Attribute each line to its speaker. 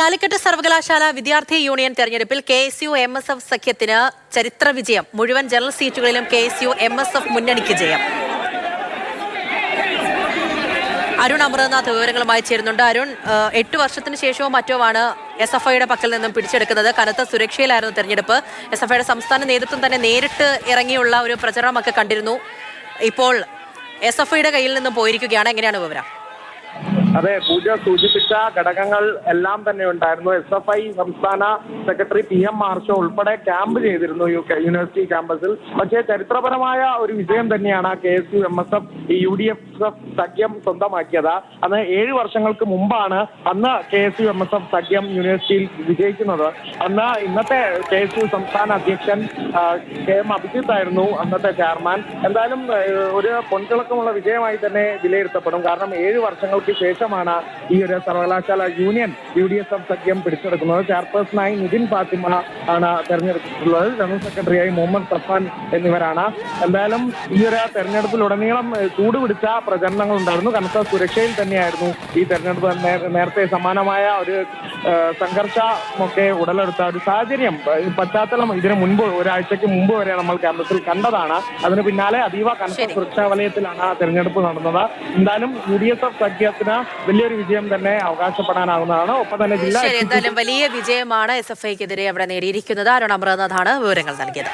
Speaker 1: കാലിക്കറ്റ് സർവകലാശാല വിദ്യാർത്ഥി യൂണിയൻ തെരഞ്ഞെടുപ്പിൽ K S U M S F സഖ്യത്തിന് ചരിത്ര വിജയം. മുഴുവൻ ജനറൽ സീറ്റുകളിലും K S U M S F മുന്നണിക്ക് ജയം. അരുൺ അമൃതനാഥ് വിവരങ്ങളുമായി ചേരുന്നുണ്ട്. അരുൺ എട്ട് വർഷത്തിന് ശേഷവും മറ്റോ ആണ് എസ് എഫ് ഐയുടെ പക്കൽ നിന്നും പിടിച്ചെടുക്കുന്നത്. കനത്ത സുരക്ഷയിലായിരുന്നു തെരഞ്ഞെടുപ്പ്. എസ് എഫ് ഐയുടെ സംസ്ഥാന നേതൃത്വം തന്നെ നേരിട്ട് ഇറങ്ങിയുള്ള ഒരു പ്രചരണമൊക്കെ കണ്ടിരുന്നു. ഇപ്പോൾ എസ് എഫ് ഐയുടെ കയ്യിൽ നിന്നും പോയിരിക്കുകയാണ്. എങ്ങനെയാണ് വിവരം?
Speaker 2: അതെ പൂജ സൂചിപ്പിച്ച ഘടകങ്ങൾ എല്ലാം തന്നെ ഉണ്ടായിരുന്നു. എസ് എഫ് ഐ സംസ്ഥാന സെക്രട്ടറി പി എം മാർഷോ ഉൾപ്പെടെ ക്യാമ്പ് ചെയ്തിരുന്നു യൂണിവേഴ്സിറ്റി ക്യാമ്പസിൽ. പക്ഷേ ചരിത്രപരമായ ഒരു വിജയം തന്നെയാണ് K S U M S F ഈ യു ഡി എഫ് എഫ് സഖ്യം സ്വന്തമാക്കിയത്. അന്ന് ഏഴ് വർഷങ്ങൾക്ക് മുമ്പാണ് അന്ന് K S U M S F സഖ്യം യൂണിവേഴ്സിറ്റിയിൽ വിജയിക്കുന്നത്. അന്ന് ഇന്നത്തെ കെ എസ് യു സംസ്ഥാന അധ്യക്ഷൻ കെ എം അഭിജിത്ത് ആയിരുന്നു അന്നത്തെ ചെയർമാൻ. എന്തായാലും ഒരു പൊൻതിളക്കമുള്ള വിജയമായി തന്നെ വിലയിരുത്തപ്പെടും. കാരണം ഏഴ് വർഷങ്ങൾക്ക് ശേഷമാണ് ഈ ഒരു സർവകലാശാല union U D S F സഖ്യം പിടിച്ചെടുക്കുന്നത്. ചെയർപേഴ്സണായി നിതിൻ ഫാത്തിമ ആണ് തെരഞ്ഞെടുത്തിട്ടുള്ളത്. ജനറൽ സെക്രട്ടറിയായി മുഹമ്മദ് സഫാൻ എന്നിവരാണ്. എന്തായാലും ഈ ഒരു തെരഞ്ഞെടുപ്പിലുടനീളം ചൂടുപിടിച്ച പ്രചരണങ്ങൾ ഉണ്ടായിരുന്നു. കനത്ത സുരക്ഷയിൽ തന്നെയായിരുന്നു ഈ തെരഞ്ഞെടുപ്പ്. നേരത്തെ സമാനമായ ഒരു സംഘർഷമൊക്കെ ഉടലെടുത്ത ഒരു സാഹചര്യം പശ്ചാത്തലം ഇതിനു മുൻപ് ഒരാഴ്ചയ്ക്ക് മുമ്പ് വരെ നമ്മൾ കേരളത്തിൽ കണ്ടതാണ്. അതിന് പിന്നാലെ അതീവ കനത്ത. സുരക്ഷാ വലയത്തിലാണ് ആ തെരഞ്ഞെടുപ്പ് നടന്നത്. എന്തായാലും യു ഡി എസ് എഫ് സഖ്യത്തിന് വലിയൊരു വിജയം തന്നെ അവകാശപ്പെടാനാവുന്നതാണ്. ഒപ്പം തന്നെ ജില്ലാ
Speaker 1: എന്തായാലും വലിയ വിജയമാണ് എസ് എഫ് ഐക്കെതിരെ അവിടെ നേടിയിരിക്കുന്നത്. അരുൺ അമൃതനാഥാണ് വിവരങ്ങൾ നൽകിയത്.